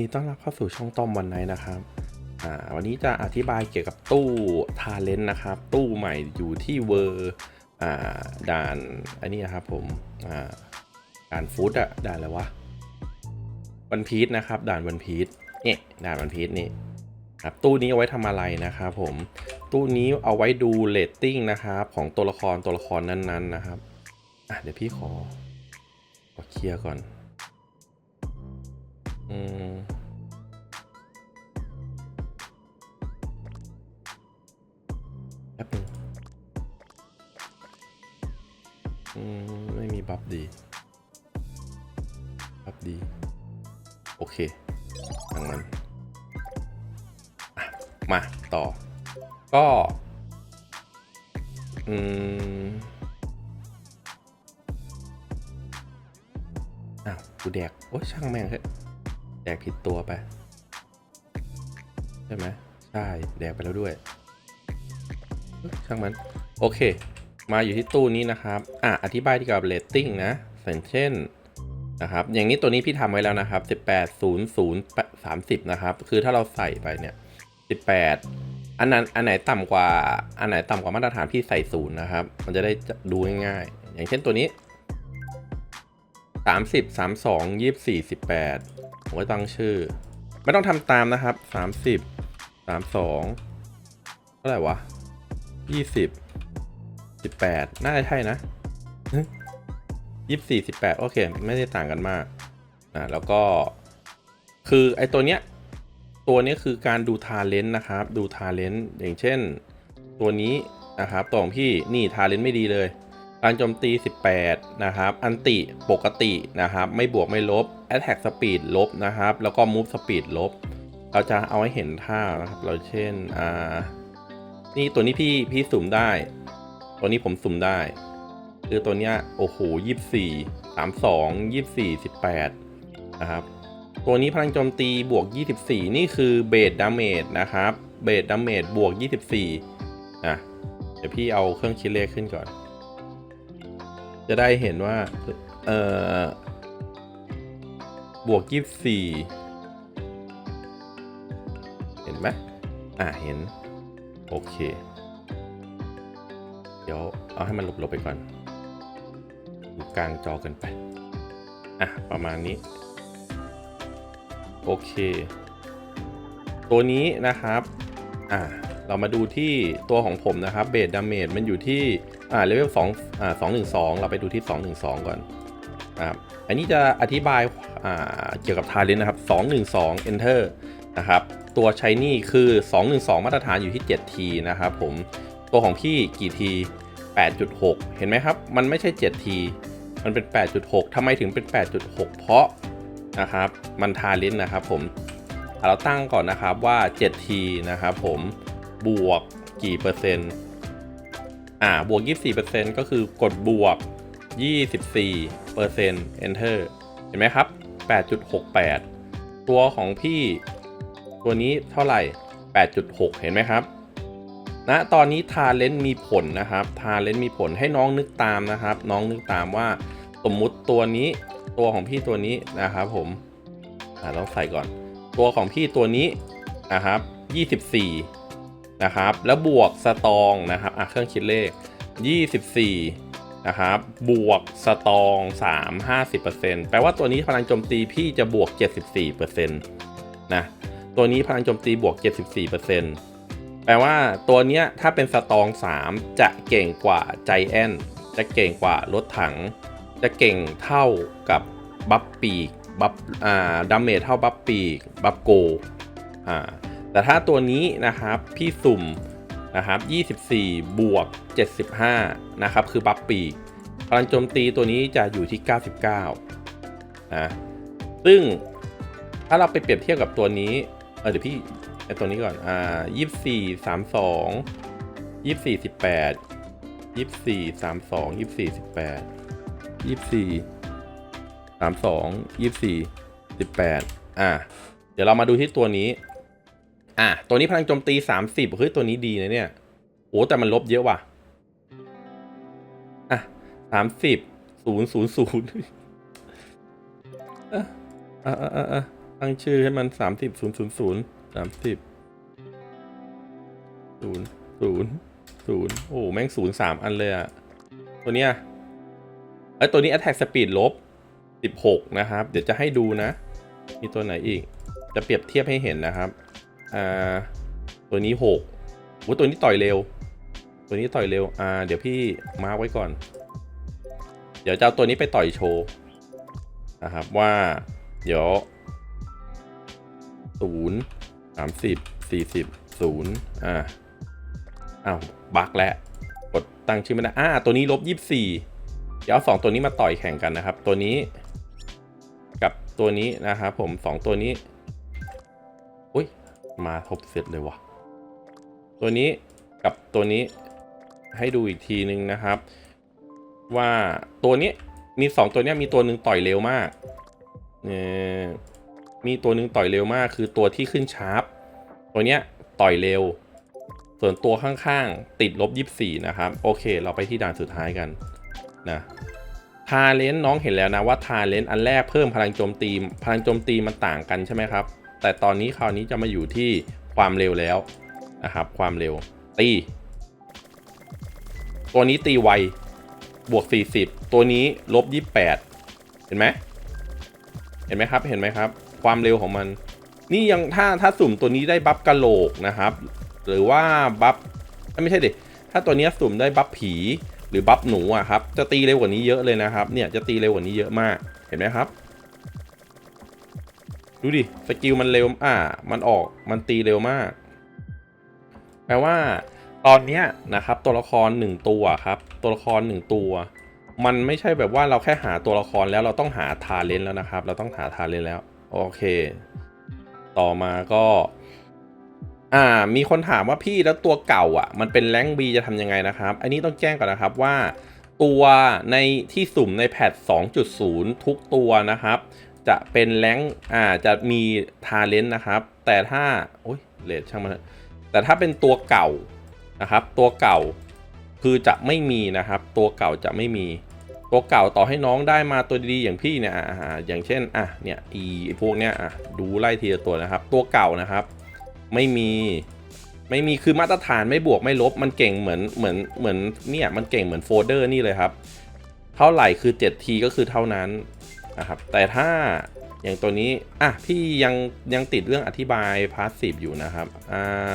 ดีต้อนรับเข้าสู่ช่องต้อมวันไนนะครับอ่าวันนี้จะอธิบายเกี่ยวกับตู้ทาเลนต์นะครับ ตู้ใหม่อยู่ที่เวอร์อ่าด่านอันนี้นครับผมอ่าด่านฟู้ดอะด่านอะไรวะวันพีชนะครับ ด่านวันพีชเนี่ยด่านวันพีชนี่ครับตู้นี้เอาไว้ทำอะไรนะครับผมตู้นี้เอาไว้ดูเรตติ้งนะครับของตัวละครตัวละครนั้นๆนะครับอะเดี๋ยวพี่ขอขอเคลียร์ก่อนอืม อืมไม่มีบัฟดี บัฟดี โอเคทางนั้นมาต่อ ก็ อืมอ้าวกูแดก โอ้ยช่างแม่งเถอะแดกผิดตัวไป ใช่ไหมใช่ แดกไปแล้วด้วย ช่างมัน โอเค มาอยู่ที่ตู้นี้นะครับอะอธิบายที่กับเรตติ้งนะอย่างเช่นนะครับ อย่างนี้ตัวนี้พี่ทำไว้แล้วนะครับ 18 0 0 30 นะครับ คือถ้าเราใส่ไปเนี่ย 18 อันนั้นอันไหนต่ำกว่า อันไหนต่ำกว่ามาตรฐานพี่ใส่ศูนย์นะครับ มันจะได้ดูง่ายๆ อย่างเช่นตัวนี้ 30 32 24 18ผมก็ตั้งชื่อ ไม่ต้องทำตามนะครับ 30 32 เท่าไหร่วะ 20 18น่าจะใช่นะยี่สิบสี่สิบแปดโอเค ไม่ได้ต่างกันมากอ่าแล้วก็คือไอตัวเนี้ย ตัวเนี้ยคือการดูทาเลนต์นะครับ ดูทาเลนต์อย่างเช่น ตัวนี้นะครับตัวของพี่นี่ทาเลนต์ไม่ดีเลยการโจมตี 18 นะครับ อันติปกตินะครับ ไม่บวกไม่ลบ Attack Speed ลบนะครับ แล้วก็ Move Speed ลบ เราจะเอาให้เห็นท่านะครับ เราเช่น อ่า นี่ตัวนี้พี่พี่สุ่มได้ ตัวนี้ผมสุ่มได้ คือตัวเนี้ยโอ้โหยี่สี่สามสองยี่สี่สิบแปดนะครับ ตัวนี้พลังโจมตีบวก24นี่คือเบสดาเมจนะครับ เบสดาเมจบวก24อะเดี๋ยวพี่เอาเครื่องคิดเลขขึ้นก่อน จะได้เห็นว่า เอ่อบวก24เห็นไหมอะเห็น โอเค ดี๋ยวเอาให้มันหลบๆไปก่อนอยู่กลางจอเกันไป อะ ประมาณนี้ โอเค ตัวนี้นะครับ อะเรามาดูที่ตัวของผมนะครับ เบสดาเมจมันอยู่ที่ อ่า เลเวล2อ่า212เราไปดูที่212ก่อนนะครับอันนี้จะอธิบายอ่าเกี่ยวกับทาเลนนะครับ 212 enter นะครับ ตัวใช้นี่คือ 212 มาตรฐานอยู่ที่7ทีนะครับผม ตัวของพี่กี่ที 8.6 เห็นไหมครับ มันไม่ใช่7ทีมันเป็น 8.6ทำไมถึงเป็น 8.6 เพราะนะครับ มันทาเลนนะครับผม เราตั้งก่อนนะครับว่า7ทีนะครับผม บวกกี่เปอร์เซ็นต์ อ่า บวก 24%ก็คือกดบวก 24เปอร์เซ็นต์ enter เห็นไหมครับ 8.68 ตัวของพี่ ตัวนี้เท่าไหร่ 8.6 เห็นไหมครับ ณตอนนี้ทาเลนมีผลนะครับทาเลนมีผลให้น้องนึกตามนะครับ น้องนึกตามว่าสมมุติตัวนี้ตัวของพี่ตัวนี้นะครับผมอ่าต้องใส่ก่อน ตัวของพี่ตัวนี้นะครับ24นะครับแล้วบวกสตองนะครับอะเครื่องคิดเลข 24นะครับบวกสตอง 3 50%แปลว่าตัวนี้พลังโจมตีพี่จะบวก 74%นะตัวนี้พลังโจมตีบวก 74% ปลว่าตัวเนี้ยถ้าเป็นสตอง 3 จะเก่งกว่าใจแอนจะเก่งกว่ารถถัง จะเก่งเท่ากับบัฟปีกบัฟอ่าดาเมจเท่าบัฟปีกบัฟโกอ่าแต่ถ้าตัวนี้นะครับพี่สุ่มนะครับ 24 บวก 75 นะครับ คือบัฟปีกพลังโจมตีตัวนี้จะอยู่ที่ 99นะซึ่งถ้าเราไปเปรียบเทียบกับตัวนี้เออเดี๋ยวพี่ อตัวนี้ก่อน อ่ายี่สี่สามสองยี่สี่สิบแปดยี่สี่สามสองยี่สี่สิบแปดยี่สี่สามสองยี่สี่สิบแปดอ่า เดี๋ยวเรามาดูที่ตัวนี้ อะตัวนี้พลังโจมตีสามสิบเฮ้ย ตัวนี้ดีนะเนี่ย โอ้แต่มันลบเยอะว่ะ อะสามสิบศูนย์ศูนย์ศูนย์อะอะอะอะตั้งชื่อให้มันสามสิบศูนย์ศูนย์ศูนย์ สามสิบศูนย์ศูนย์ศูนย์โอ้แม่งศูนย์สามอันเลยอะตัวเนี้ยไอยตัวนี้ attack speed ลบสิบหกนะครับ เดี๋ยวจะให้ดูนะ มีตัวไหนอีก จะเปรียบเทียบให้เห็นนะครับ อ่า ตัวนี้หกโอ้ตัวนี้ต่อยเร็ว ตัวนี้ต่อยเร็ว อ่า เดี๋ยวพี่มาร์กไว้ก่อน เดี๋ยวจะเอาตัวนี้ไปต่อยโชว์นะครับว่า เดี๋ยวศูนย์ สามสิบสี่สิบศูนย์อ่าอ้าวบักแล้วกดตั้งชื่อไม่ได้อ่าตัวนี้ลบยี่สี่เดี๋ยวเอาสองตัวนี้มาต่อยแข่งกันนะครับ ตัวนี้ กับตัวนี้นะครับผมสองตัวนี้อุ้ยมาทบเสร็จเลยวะตัวนี้กับตัวนี้ให้ดูอีกทีนึงนะครับ ว่าตัวนี้มีสองตัวนี้มีตัวหนึ่งต่อยเร็วมากเนี่ย มีตัวหนึ่งต่อยเร็วมาก คือตัวที่ขึ้นชาร์ปตัวเนี้ยต่อยเร็ว ส่วนตัวข้างๆ ติดลบยี่นะครับ โอเค เราไปที่ด่านสุดท้ายกันนะทาเลนน้องเห็นแล้วนะว่าทาเลนอันแรกเพิ่มพลังโจมตีพลังโจมตีมันต่างกันใช่ไหมครับ แต่ตอนนี้คราวนี้จะมาอยู่ที่ความเร็วแล้วนะครับ ความเร็วตี ตัวนี้ตีไวบวก 40 ตัวนี้ลบ 28 เห็นไหมเห็นไหมครับเห็นไหมครับ ความเร็วของมัน นี่ยังถ้าถ้าสุ่มตัวนี้ได้บัฟกะโหลกนะครับ หรือว่าบัฟไม่ใช่ดิถ้าตัวนี้สุ่มได้บัฟผีหรือบัฟหนูอะครับจะตีเร็วกว่านี้เยอะเลยนะครับ เนี่ยจะตีเร็วกว่านี้เยอะมากเห็นไหมครับ ดูดิสกิลมันเร็วอ่า มันออกมันตีเร็วมาก แปลว่า ตอนเนี้ยนะครับ ตัวละครหนึ่งตัวครับ ตัวละครหนึ่งตัว มันไม่ใช่แบบว่าเราแค่หาตัวละครแล้วเราต้องหาทาเลนแล้วนะครับ เราต้องหาทาเลนแล้ว โอเค ต่อมาก็ อ่า มีคนถามว่าพี่แล้วตัวเก่าอะ มันเป็นแรงบีจะทำยังไงนะครับ อันนี้ต้องแจ้งก่อนนะครับว่าตัวในที่สุ่มในแพท 2.0 ทุกตัวนะครับ จะเป็นแรงอ่าจะมีทาเลนต์นะครับ แต่ถ้าโอ้ยเลทช่างมันแต่ถ้าเป็นตัวเก่านะครับ ตัวเก่าคือจะไม่มีนะครับ ตัวเก่าจะไม่มี ตัวเก่าต่อให้น้องได้มาตัวดีๆอย่างพี่เนี่ยอ่าอย่างเช่นอะเนี่ยอีพวกเนี้ยอะดูไล่ทีละตัวนะครับ ตัวเก่านะครับ ไม่มีไม่มีคือมาตรฐานไม่บวกไม่ลบมันเก่งเหมือนเหมือนเหมือนเนี่ยมันเก่งเหมือนโฟลเดอร์นี่เลยครับเท่าไหร่คือ7ทีก็คือเท่านั้นนะครับแต่ถ้าอย่างตัวนี้อะพี่ยังยังติดเรื่องอธิบายพาสซีฟอยู่นะครับอ่า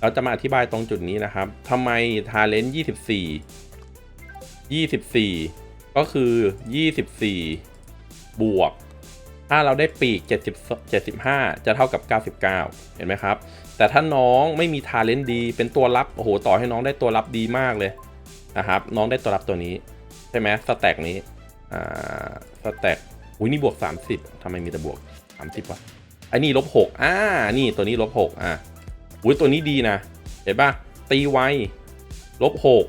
เราจะมาอธิบายตรงจุดนี้นะครับทำไมทาเลนต์24 24 ก็คือ 24 บวก ถ้าเราได้ปีก 70 75 จะเท่ากับ 99 เห็นไหมครับ แต่ถ้าน้องไม่มีทาเลนต์ดี เป็นตัวรับ โอ้โห ต่อให้น้องได้ตัวรับดีมากเลยนะครับ น้องได้ตัวรับตัวนี้ ใช่ไหมสแต็กนี้ อ่า สแต็กอุ้ยนี่บวก 30 ทำไมมีแต่บวก 30วะไอ้นี่ลบ6อ่า นี่ตัวนี้ลบ6อ่าอุ้ยตัวนี้ดีนะ เห็นปะตีไวลบหก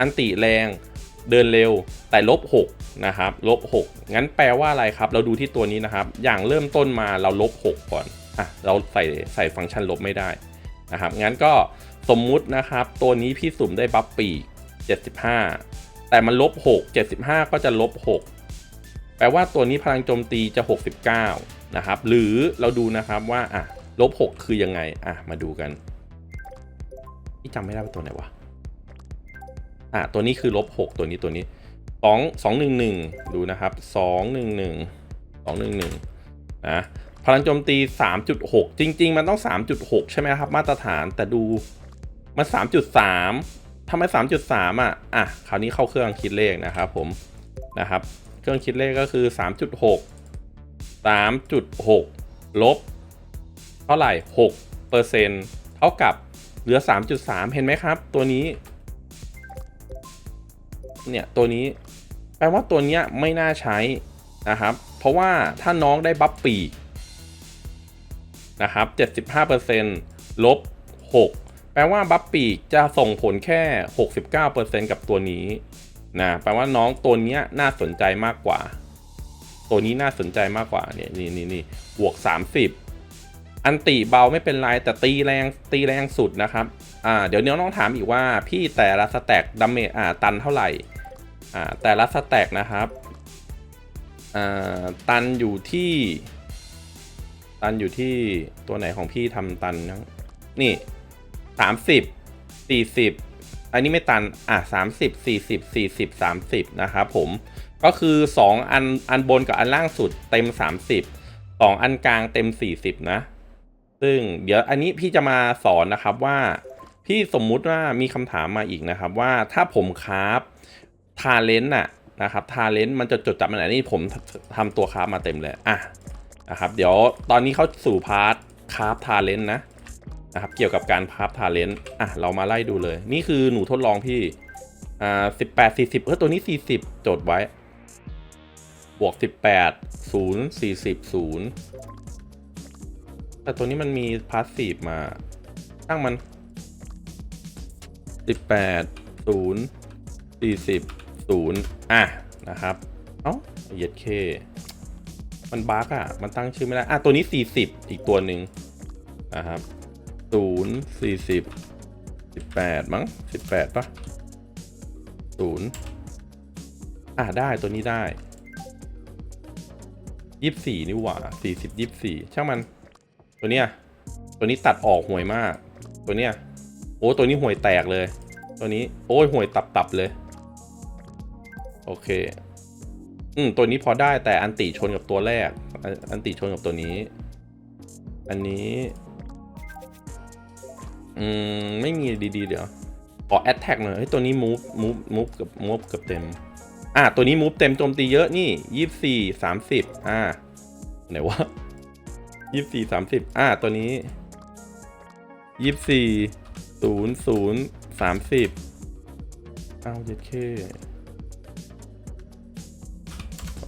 อันติแรงเดินเร็วแต่ลบหกนะครับลบหกงั้นแปลว่าอะไรครับ เราดูที่ตัวนี้นะครับ อย่างเริ่มต้นมาเราลบหกก่อนอะเราใส่ใส่ฟังก์ชันลบไม่ได้นะครับงั้นก็สมมุตินะครับ ตัวนี้พี่สุ่มได้บัฟปี75 แต่มันลบ6 75 ก็จะลบ6แปลว่าตัวนี้พลังโจมตีจะ 69นะครับหรือเราดูนะครับว่าอะลบหกคือยังไงอะมาดูกันนี่จำไม่ได้ว่าตัวไหนวะ อะตัวนี้คือลบหกตัวนี้ตัวนี้สองสองหนึ่งหนึ่งดูนะครับสองหนึ่งหนึ่งสองหนึ่งหนึ่งนะพลังโจมตีสามจุดหกจริง ๆ มันต้องสามจุดหกใช่ไหมครับ มาตรฐานแต่ดูมันสามจุดสามทำไมสามจุดสามอะ อะ คราวนี้เข้าเครื่องคิดเลขนะครับผมนะครับ เครื่องคิดเลขก็คือสามจุดหกสามจุดหกลบ เท่าไหร่6เปอร์เซ็นเท่ากับเหลือ 3.3 เห็นไหมครับ ตัวนี้ เนี่ยตัวนี้แปลว่าตัวเนี้ยไม่น่าใช้นะครับ เพราะว่าถ้าน้องได้บัฟปีนะครับ 75%ลบ 6 แปลว่าบัฟปีจะส่งผลแค่ 69%กับตัวนี้นะแปลว่าน้องตัวเนี้ยน่าสนใจมากกว่า ตัวนี้น่าสนใจมากกว่าเนี่ยนี่นี่นี่บวก 30 อันติเบาไม่เป็นไรแต่ตีแรงตีแรงสุดนะครับอ่าเดี๋ยวเนี้ยน้องถามอีกว่าพี่แต่ละสแต็กดัมเมจอ่าตันเท่าไหร่ อ่าแต่ละสแต็กนะครับอ่าตันอยู่ที่ ตันอยู่ที่ตัวไหนของพี่ทำตันนะนี่สามสิบสี่สิบอันนี้ไม่ตัน อะสามสิบสี่สิบสี่สิบสามสิบนะครับผม ก็คือสองอัน อันบนกับอันล่างสุดเต็มสามสิบสองอันกลางเต็มสี่สิบนะ ซึ่งเดี๋ยวอันนี้พี่จะมาสอนนะครับว่า พี่สมมุติว่ามีคำถามมาอีกนะครับว่าถ้าผมคราฟ ทาเลนต์น่ะนะครับทาเลนต์มันจะจดจำอันไหนนี่ผมทำตัวคราฟมาเต็มเลยอะนะครับเดี๋ยวตอนนี้เขาสู่พาร์ทคราฟทาเลนต์นะนะครับเกี่ยวกับการคราฟทาเลนต์อะเรามาไล่ดูเลย นี่คือหนูทดลองพี่อ่าสิบแปดสี่สิบเออตัวนี้สี่สิบจดไว้ บวกสิบแปดศูนย์สี่สิบศูนย์แต่ตัวนี้มันมีพาสซีฟมาตั้งมันสิบแปดศูนย์สี่สิบ ศูนย์อะนะครับ เอ้าเย็ดเคมันบั๊กอะ มันตั้งชื่อไม่ได้ อะ ตัวนี้สี่สิบอีกตัวหนึ่งนะครับศูนย์สี่สิบสิบแปดมั้งสิบแปดปะศูนย์อะ ได้ตัวนี้ได้ยี่สิบสี่นี่หว่าสี่สิบยี่สิบสี่ช่างมัน ตัวเนี้ย ตัวนี้ตัดออกห่วยมาก ตัวเนี้ย โอ้ ตัวนี้ห่วยแตกเลย ตัวนี้ โอ้ยห่วยตับตับๆเลย โอเค อืม ตัวนี้พอได้แต่อันติชนกับตัวแรก อันติชนกับตัวนี้ อันนี้ อืม ไม่มีดีๆ เดี๋ยวขอแอตแทกหน่อยเฮ้ยตัวนี้มูฟมูฟมูฟกับมูฟกับเต็ม อะตัวนี้มูฟเต็มโจมตีเยอะนี่ยี่สี่สามสิบอ่าไหนวะยี่สี่สามสิบอ่าตัวนี้ยี่สี่ศูนย์ศูนย์สามสิบเอาเจ็ดเค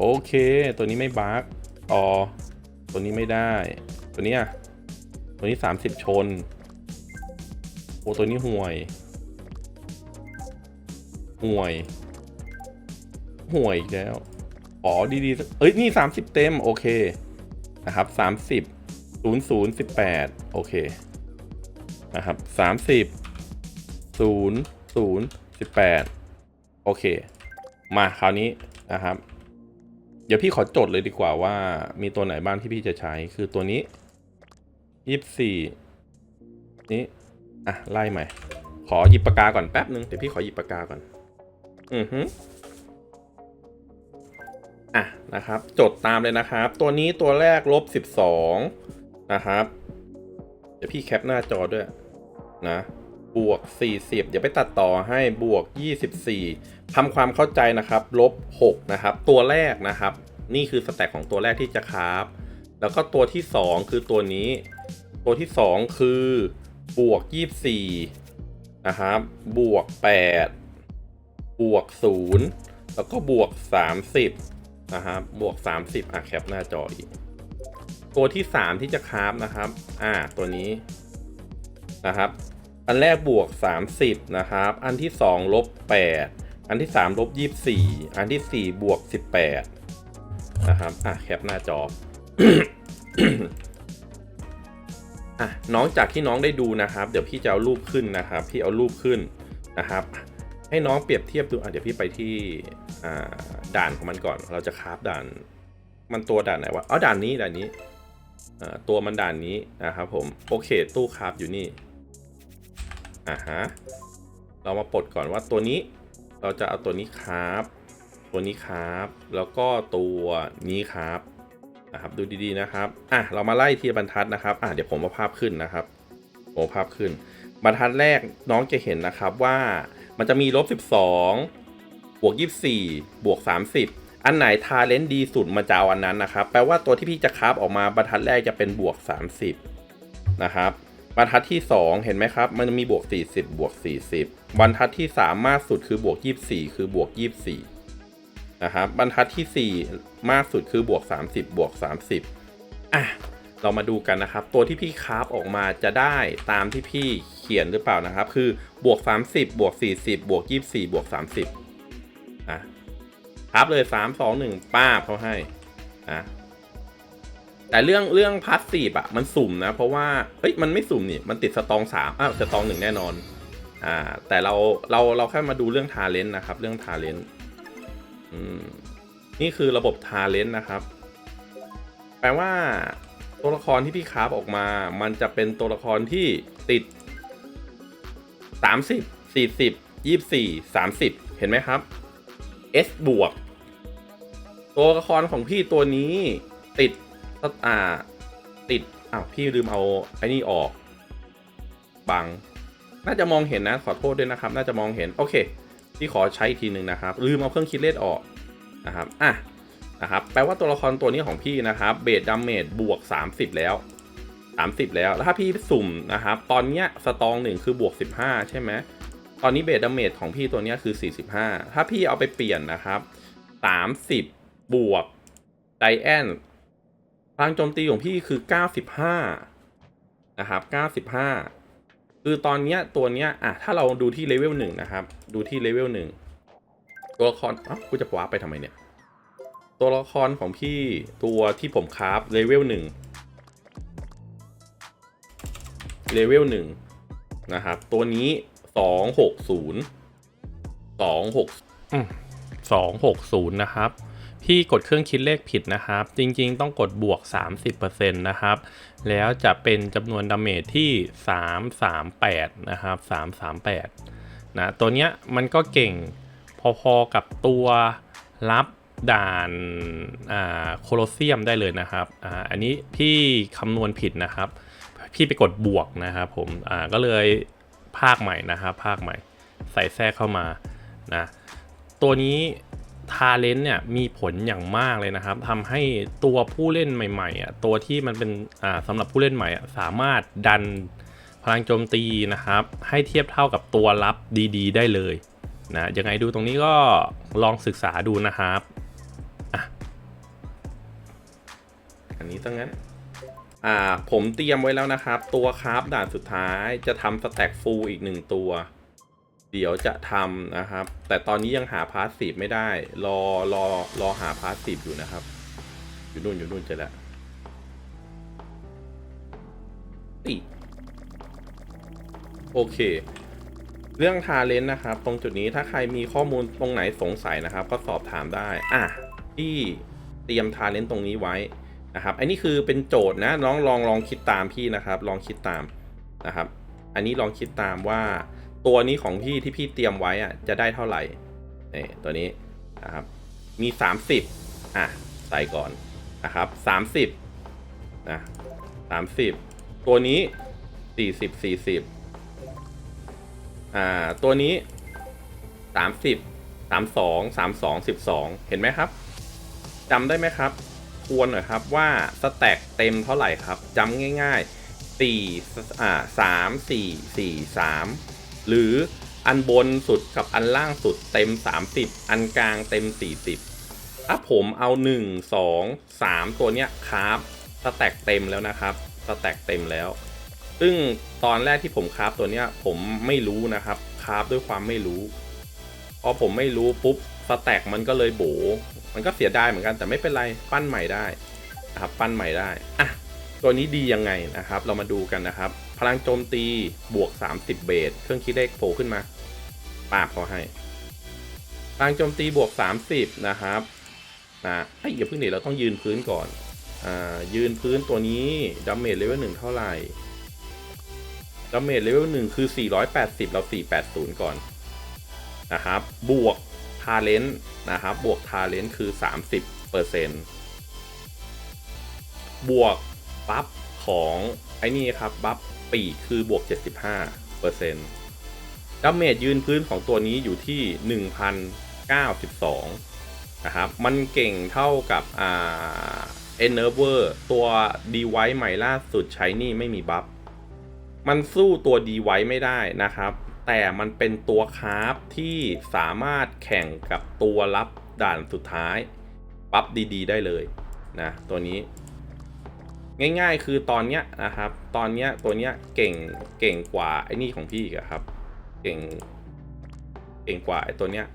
โอเค ตัวนี้ไม่บั๊กต่อตัวนี้ไม่ได้ ตัวนี้ยตัวนี้สามสิบชน โอ้ตัวนี้ห่วย ห่วย ห่วยอีกแล้ว อ๋อดีๆ เอ้ย นี่สามสิบเต็ม โอเค นะครับสามสิบศูนย์ศูนย์สิบแปดโอเค นะครับสามสิบศูนย์ศูนย์สิบแปดโอเค มาคราวนี้นะครับ ดี๋ยวพี่ขอจดเลยดีกว่าว่า มีตัวไหนบ้างที่พี่จะใช้คือตัวนี้ยี่สี่นี้อะไล่ใหม่ ขอหยิบปากกาก่อนแป๊บนึงเดี๋ยวพี่ขอหยิบปากกาก่อน อือฮึอะนะครับ จดตามเลยนะครับ ตัวนี้ตัวแรกลบสิบสองนะครับ เดี๋ยวพี่แคปหน้าจอด้วยนะ บวก 40 เดี๋ยวไปตัดต่อให้บวก 24ทำความเข้าใจนะครับลบ 6 นะครับ ตัวแรกนะครับ นี่คือสแต็กของตัวแรกที่จะคราฟแล้วก็ตัวที่ 2 คือตัวนี้ ตัวที่ 2 คือบวก 24 นะครับ บวก 8 บวก 0 แล้วก็บวก 30 นะครับ บวก 30 อะแคปหน้าจออีก ตัวที่ 3 ที่จะคราฟนะครับ อ่า ตัวนี้นะครับ อันแรกบวก 30 นะครับ อันที่ 2 ลบ 8 อันที่ 3 ลบ 24 อันที่ 4 บวก 18 นะครับ อะ แคปหน้าจออะน้องจากที่น้องได้ดูนะครับ เดี๋ยวพี่จะเอารูปขึ้นนะครับ พี่เอารูปขึ้นนะครับ ให้น้องเปรียบเทียบดูอะเดี๋ยวพี่ไปที่อ่าด่านของมันก่อน เราจะคราฟด่าน มันตัวด่านไหนวะ อ๋อ ด่านนี้ ด่านนี้ อ่า ตัวมันด่านนี้นะครับผม โอเค ตู้คราฟอยู่นี่ อ่าฮะ เรามาปลดก่อนว่าตัวนี้เราจะเอาตัวนี้คราฟตัวนี้คราฟแล้วก็ตัวนี้คราฟนะครับดูดีๆนะครับ อะเรามาไล่ทีบรรทัดนะครับ อะเดี๋ยวผมเอาภาพขึ้นนะครับผมเอาภาพขึ้น บรรทัดแรกน้องจะเห็นนะครับว่ามันจะมีลบ 12 บวก 24 บวก 30 อันไหนทาเลนต์ดีสุดมันจะเอาอันนั้นนะครับ แปลว่าตัวที่พี่จะคราฟออกมาบรรทัดแรกจะเป็นบวก 30 นะครับ บรรทัดที่ 2 เห็นไหมครับ มันมีบวก 40 บวก 40 บรรทัดที่ 3 มากสุดคือบวก 24 คือบวก 24 นะครับ บรรทัดที่ 4 มากสุดคือบวก 30 บวก 30 อะ เรามาดูกันนะครับ ตัวที่พี่คราฟออกมาจะได้ตามที่พี่เขียนหรือเปล่านะครับ คือบวก 30 บวก 40 บวก 24 บวก 30 อะคราฟเลย 3 2 1 ป้าบเขาให้ อะ แต่เรื่องเรื่องพาสซีฟอะมันสุ่มนะ เพราะว่าเฮ้ยมันไม่สุ่มนี่มันติดสตองสามอ้าวสตองหนึ่งแน่นอนอ่าแต่เราเราเราแค่มาดูเรื่องทาเลนต์นะครับ เรื่องทาเลนต์อืมนี่คือระบบทาเลนต์นะครับ แปลว่าตัวละครที่พี่คราฟออกมา มันจะเป็นตัวละครที่ติด 30 40 24 30 เห็นไหมครับ S บวก ตัวละครของพี่ตัวนี้ติด อ่า ติดอ้าวพี่ลืมเอาไอ้นี่ออกบัง น่าจะมองเห็นนะ ขอโทษด้วยนะครับ น่าจะมองเห็น โอเคพี่ขอใช้อีกทีหนึ่งนะครับ ลืมเอาเครื่องคิดเลขออกนะครับ อะ นะครับ แปลว่าตัวละครตัวนี้ของพี่นะครับ เบสดัมเมจบวก 30 แล้ว 30 แล้ว แล้วถ้าพี่สุ่มนะครับ ตอนเนี้ยสตองหนึ่งคือบวก 15 ใช่ไหม ตอนนี้เบสดัมเมจของพี่ตัวเนี้ยคือ 45 ถ้าพี่เอาไปเปลี่ยนนะครับ 30 บวกไดแอน พลังโจมตีของพี่คือ 95 นะครับ 95 คือตอนเนี้ยตัวเนี้ยอะถ้าเราดูที่เลเวลหนึ่งนะครับ ดูที่เลเวลหนึ่งตัวละครอ๋อกูจะวาไปทำไมเนี่ย ตัวละครของพี่ตัวที่ผมคราฟเลเวลหนึ่งเลเวลหนึ่งนะครับ ตัวนี้สองหกศูนย์สองหกสองหกศูนย์นะครับ พี่กดเครื่องคิดเลขผิดนะครับ จริงๆ ต้องกดบวก 30%นะครับ แล้วจะเป็นจำนวนดาเมจที่ 338 นะครับ 338 นะ ตัวเนี้ยมันก็เก่งพอๆกับตัวรับด่านอ่าโคลอเซียมได้เลยนะครับอ่าอันนี้พี่คำนวณผิดนะครับ พี่ไปกดบวกนะครับผมอ่าก็เลยภาคใหม่นะครับภาคใหม่ใส่แทรกเข้ามานะตัวนี้ ทาเลนต์เนี่ยมีผลอย่างมากเลยนะครับทำให้ตัวผู้เล่นใหม่ๆอะตัวที่มันเป็นอ่าสำหรับผู้เล่นใหม่อะสามารถดันพลังโจมตีนะครับ ให้เทียบเท่ากับตัวรับดีๆ ได้เลยนะยังไงดูตรงนี้ก็ลองศึกษาดูนะครับอะอันนี้ตั้งงั้นอ่าผมเตรียมไว้แล้วนะครับ ตัวคราฟด่านสุดท้ายจะทำสแต็กฟูลอีกหนึ่งตัว เดี๋ยวจะทำนะครับ แต่ตอนนี้ยังหาพาสซีฟไม่ได้ รอรอรอหาพาสซีฟอยู่นะครับ อยู่นู่นอยู่นู่นเจอแล้วติโอเค เรื่องทาเลนต์นะครับ ตรงจุดนี้ถ้าใครมีข้อมูลตรงไหนสงสัยนะครับ ก็สอบถามได้ อะที่เตรียมทาเลนต์ตรงนี้ไว้นะครับอันนี้คือเป็นโจทย์นะน้องลองลองคิดตามพี่นะครับ ลองคิดตามนะครับ อันนี้ลองคิดตามว่า ตัวนี้ของพี่ที่พี่เตรียมไว้อะจะได้เท่าไหร่นี่ตัวนี้นะครับมี 30อะใส่ก่อนนะครับ 30นะ30 ตัวนี้ 40 40อ่าตัวนี้ 30 32 32 12 เห็นไหมครับจำได้ไหมครับทวนหน่อยครับว่าสแต็กเต็มเท่าไหร่ครับจำง่าย ๆ4อ่า3 4 4 3 หรืออันบนสุดกับอันล่างสุดเต็ม 30 อันกลางเต็ม 40 ถ้าผมเอา 1 2 3 ตัวเนี้ยครับสแต็กเต็มแล้วนะครับสแต็กเต็มแล้ว ซึ่งตอนแรกที่ผมคราฟตัวเนี้ยผมไม่รู้นะครับคราฟด้วยความไม่รู้ พอผมไม่รู้ปุ๊บสแต็กมันก็เลยโบ มันก็เสียดายเหมือนกันแต่ไม่เป็นไรปั้นใหม่ได้นะครับปั้นใหม่ได้อะตัวนี้ดียังไงนะครับ เรามาดูกันนะครับ พลังโจมตีบวก 30 เบส เครื่องคิดเลขโผล่ขึ้นมาปาบเขาให้ พลังโจมตีบวก 30 นะครับนะไอ้ยอย่าเพิ่งเดี๋ยเราต้องยืนพื้นก่อน อ่า ยืนพื้นตัวนี้ดัมเมจเลเวลหนึ่งเท่าไหร่ดัมเมจเลเวลหนึ่งคือ 480 เรา 480 ก่อน นะครับ บวกทาเลนต์นะครับ บวกทาเลนต์คือ 30เปอร์เซ็นต์บวก บัฟของไอ้นี่ครับ บัฟ ปีกคือบวก 75เปอร์เซ็นต์ดาเมจยืนพื้นของตัวนี้อยู่ที่ 1,092 นะครับ มันเก่งเท่ากับอ่าเอเนอร์เวอร์ตัวดีไวใหม่ล่าสุดใช้นี่ไม่มีบัฟ มันสู้ตัวดีไวไม่ได้นะครับ แต่มันเป็นตัวคาราฟที่สามารถแข่งกับตัวรับด่านสุดท้ายปั๊บดี ๆ ได้เลยนะตัวนี้ ง่าย ๆ คือตอนเนี้ยนะครับ ตอนเนี้ยตัวเนี้ยเก่งเก่งกว่าไอ้นี่ของพี่อีกครับ เก่งเก่งกว่าไอ้ตัวเนี้ย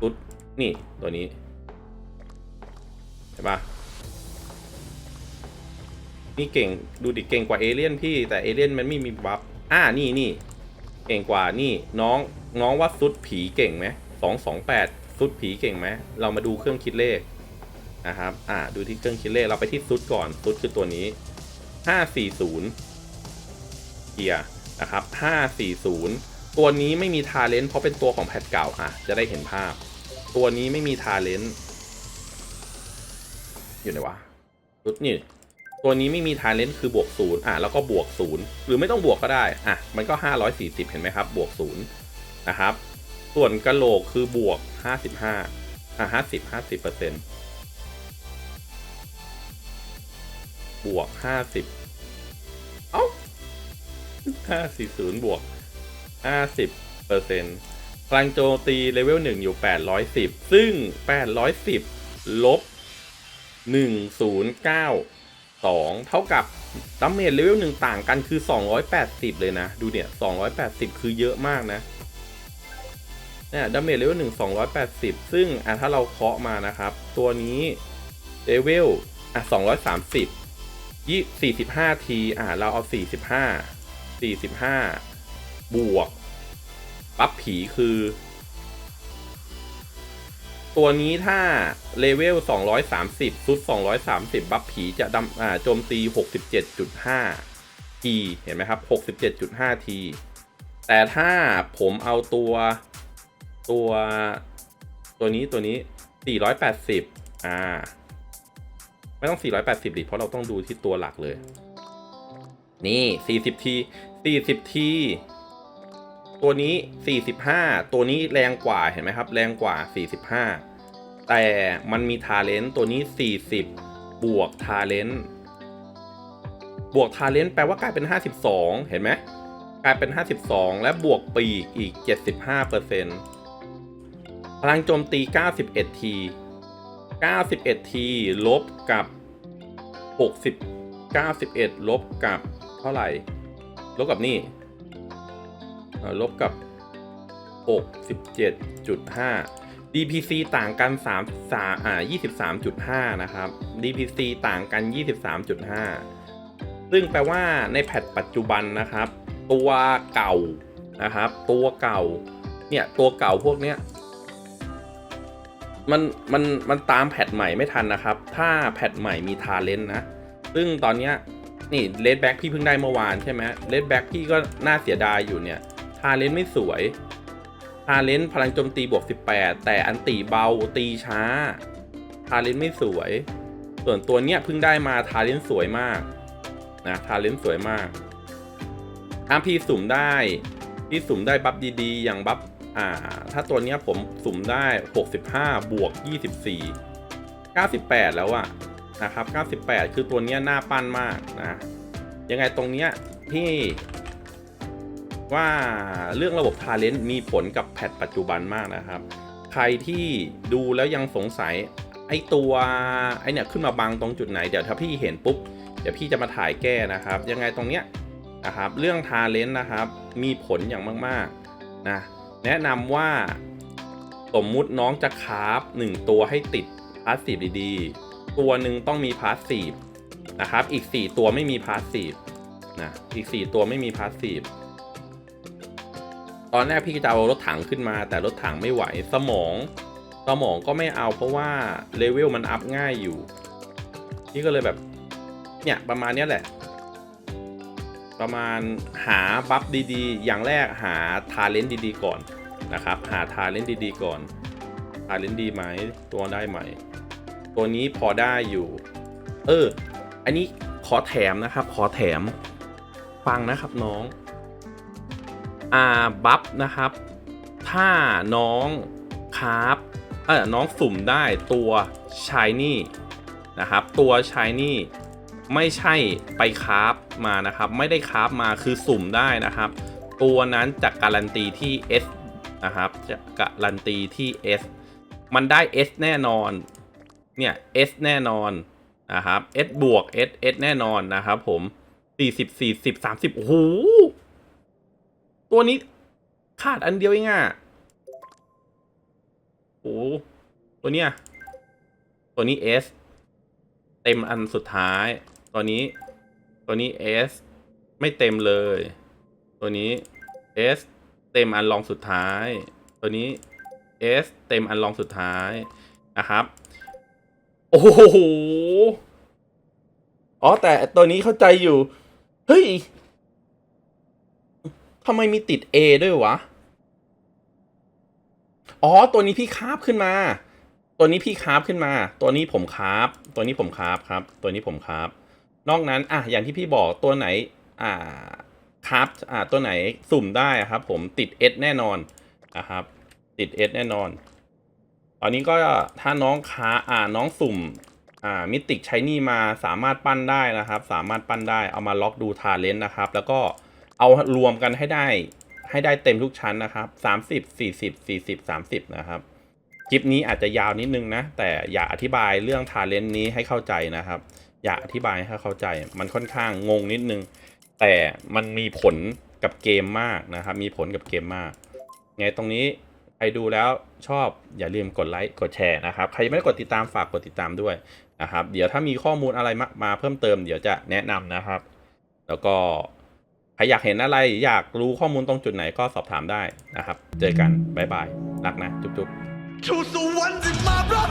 ตุ๊ดนี่ตัวนี้เห็นปะนี่เก่งดูดิเก่งกว่าเอเลี่ยนพี่แต่เอเลี่ยนมันไม่มีบัฟอ่านี่นี่เก่งกว่านี่น้องน้องว่าซุดผีเก่งไหมสองสองแปดซุดผีเก่งไหมเรามาดูเครื่องคิดเลข นะครับ อ่า ดูที่เครื่องคิดเลขเราไปที่ซุดก่อน ซุดคือตัวนี้ห้าสี่ศูนย์เกียร์นะครับห้าสี่ศูนย์ตัวนี้ไม่มีทาเลนต์เพราะเป็นตัวของแพทเก่า อะ จะได้เห็นภาพ ตัวนี้ไม่มีทาเลนต์อยู่ไหนวะซุดนี่ ตัวนี้ไม่มีทาเลนต์คือบวกศูนย์อะ แล้วก็บวกศูนย์หรือไม่ต้องบวกก็ได้ อะ มันก็ห้าร้อยสี่สิบเห็นไหมครับ บวกศูนย์นะครับ ส่วนกระโหลกคือบวกห้าสิบห้าอะห้าสิบห้าสิบเปอร์เซ็นต์ บวกห้าสิบเอ้าห้าสี่ศูนย์บวกห้าสิบเปอร์เซ็นต์พลังโจมตีเลเวลหนึ่งอยู่แปดร้อยสิบซึ่งแปดร้อยสิบลบหนึ่งศูนย์เก้าสองเท่ากับดัมเมจเลเวลหนึ่งต่างกันคือสองร้อยแปดสิบเลยนะ ดูเนี่ยสองร้อยแปดสิบคือเยอะมากนะเนี่ยดัมเมจเลเวลหนึ่งสองร้อยแปดสิบซึ่งอะถ้าเราเคาะมานะครับ ตัวนี้เลเวลอะสองร้อยสามสิบ ยี่สี่สิบห้าทีอ่าเราเอาสี่สิบห้าสี่สิบห้าบวกปั๊บผีคือ ตัวนี้ถ้าเลเวลสองร้อยสามสิบซุดสองร้อยสามสิบบัฟผีจะดำอ่าโจมตีหกสิบเจ็ดจุดห้าทีเห็นไหมครับหกสิบเจ็ดจุดห้าทีแต่ถ้าผมเอาตัวตัวตัวนี้ตัวนี้สี่ร้อยแปดสิบอ่า ไม่ต้อง 480ดิเพราะเราต้องดูที่ตัวหลักเลย นี่ 40 ที 40 ที ตัวนี้ 45 ตัวนี้แรงกว่าเห็นไหมครับ แรงกว่า 45 แต่มันมีทาเลนต์ตัวนี้ 40 บวกทาเลนต์บวกทาเลนต์แปลว่ากลายเป็น 52 เห็นไหมกลายเป็น 52 และบวกปีกอีก 75%พลังโจมตี 91 ที 91 ทีลบกับ 60 91 ลบกับเท่าไหร่ ลบกับนี่ลบกับ 67.5 DPC ต่างกัน 3 3อ่า23.5 นะครับ DPC ต่างกัน 23.5 ซึ่งแปลว่าในแพทปัจจุบันนะครับ ตัวเก่านะครับ ตัวเก่า เนี่ย ตัวเก่าพวกเนี้ย มันมันมันตามแพทใหม่ไม่ทันนะครับ ถ้าแพทใหม่มีทาเลนต์นะ ซึ่งตอนเนี้ยนี่เลดแบ็กพี่เพิ่งได้เมื่อวานใช่ไหมเลดแบ็กพี่ก็น่าเสียดายอยู่เนี่ยทาเลนต์ไม่สวยทาเลนต์พลังโจมตีบวก 18 แต่อันตีเบาตีช้าทาเลนต์ไม่สวย ส่วนตัวเนี้ยเพิ่งได้มาทาเลนต์สวยมากนะทาเลนต์สวยมากถ้าพี่สุ่มได้ พี่สุ่มได้บัฟดีๆ อย่างบัฟ อ่า ถ้าตัวเนี้ยผมสุ่มได้ 65 บวก 24 98 แล้วอะนะครับ 98 คือตัวเนี้ยน่าปั้นมากนะ ยังไงตรงเนี้ยพี่ว่าเรื่องระบบทาเลนต์มีผลกับแพทปัจจุบันมากนะครับ ใครที่ดูแล้วยังสงสัยไอตัวไอเนี่ยขึ้นมาบังตรงจุดไหน เดี๋ยวถ้าพี่เห็นปุ๊บ เดี๋ยวพี่จะมาถ่ายแก้นะครับ ยังไงตรงเนี้ยนะครับ เรื่องทาเลนต์นะครับ มีผลอย่างมาก ๆ นะ แนะนำว่าสมมุติน้องจะคราฟหนึ่งตัวให้ติดพาสซีฟดีๆ ตัวหนึ่งต้องมีพาสซีฟนะครับ อีก 4 ตัวไม่มีพาสซีฟนะ อีก 4 ตัวไม่มีพาสซีฟตอนแรกพี่จะเอารถถังขึ้นมา แต่รถถังไม่ไหวสมอง สมองก็ไม่เอาเพราะว่าเลเวลมันอัพง่ายอยู่พี่ก็เลยแบบ เนี่ย ประมาณนี้แหละ ประมาณหาบัฟดีๆ อย่างแรกหาทาเลนต์ดีๆก่อนนะครับ หาทาเลนต์ดีๆก่อนทาเลนต์ดีไหมตัวได้ไหม ตัวนี้พอได้อยู่ เออ อันนี้ขอแถมนะครับ ขอแถม ฟังนะครับน้องอ่าบัฟนะครับ ถ้าน้องคราฟเออน้องสุ่มได้ตัวชายนี่นะครับ ตัวชายนี่ ไม่ใช่ไปคราฟมานะครับ ไม่ได้คราฟมาคือสุ่มได้นะครับ ตัวนั้นจะการันตีที่ S นะครับจะการันตีที่ S มันได้ S แน่นอน เนี่ย S แน่นอนนะครับ S บวก S S แน่นอนนะครับผม 40 40 30โอ้โหตัวนี้ขาดอันเดียวเองอะโอ้ตัวเนี้ย ตัวนี้ S เต็มอันสุดท้าย ตัวนี้ ตัวนี้ S ไม่เต็มเลย ตัวนี้ S เต็มอันรองสุดท้าย ตัวนี้ S เต็มอันรองสุดท้ายนะครับ โอ้โห อ๋อ แต่ตัวนี้เข้าใจอยู่ เฮ้ยทำไมมีติด A ด้วยวะ อ๋อ ตัวนี้พี่คาบขึ้นมา ตัวนี้พี่คาบขึ้นมา ตัวนี้ผมคาบ ตัวนี้ผมคาบครับ ตัวนี้ผมคาบ นอกนั้นอะอย่างที่พี่บอกตัวไหนอ่าคาบอ่าตัวไหนสุ่มได้ครับ ผมติด S แน่นอนนะครับ ติด S แน่นอน ตอนนี้ก็ถ้าน้องค้าอ่าน้องสุ่มอ่ามิติกใช้นี่มาสามารถปั้นได้นะครับ สามารถปั้นได้เอามาล็อกดูทาเลนต์นะครับ แล้วก็เอารวมกันให้ได้ให้ได้เต็มทุกชั้นนะครับสามสิบสี่สิบสี่สิบสามสิบนะครับ คลิปนี้อาจจะยาวนิดนึงนะ แต่อย่าอธิบายเรื่องทาเลนต์นี้ให้เข้าใจนะครับ อย่าอธิบายให้เข้าใจ มันค่อนข้างงงนิดนึง แต่มันมีผลกับเกมมากนะครับ มีผลกับเกมมาก ไงตรงนี้ใครดูแล้วชอบอย่าลืมกดไลค์กดแชร์นะครับ ใครไม่ได้กดติดตามฝากกดติดตามด้วยนะครับ เดี๋ยวถ้ามีข้อมูลอะไรมามาเพิ่มเติมเดี๋ยวจะแนะนำนะครับ แล้วก็ใครอยากเห็นอะไรอยากรู้ข้อมูลตรงจุดไหนก็สอบถามได้นะครับ เจอกันบ๊ายบายรักนะ จุ๊บจะมารับ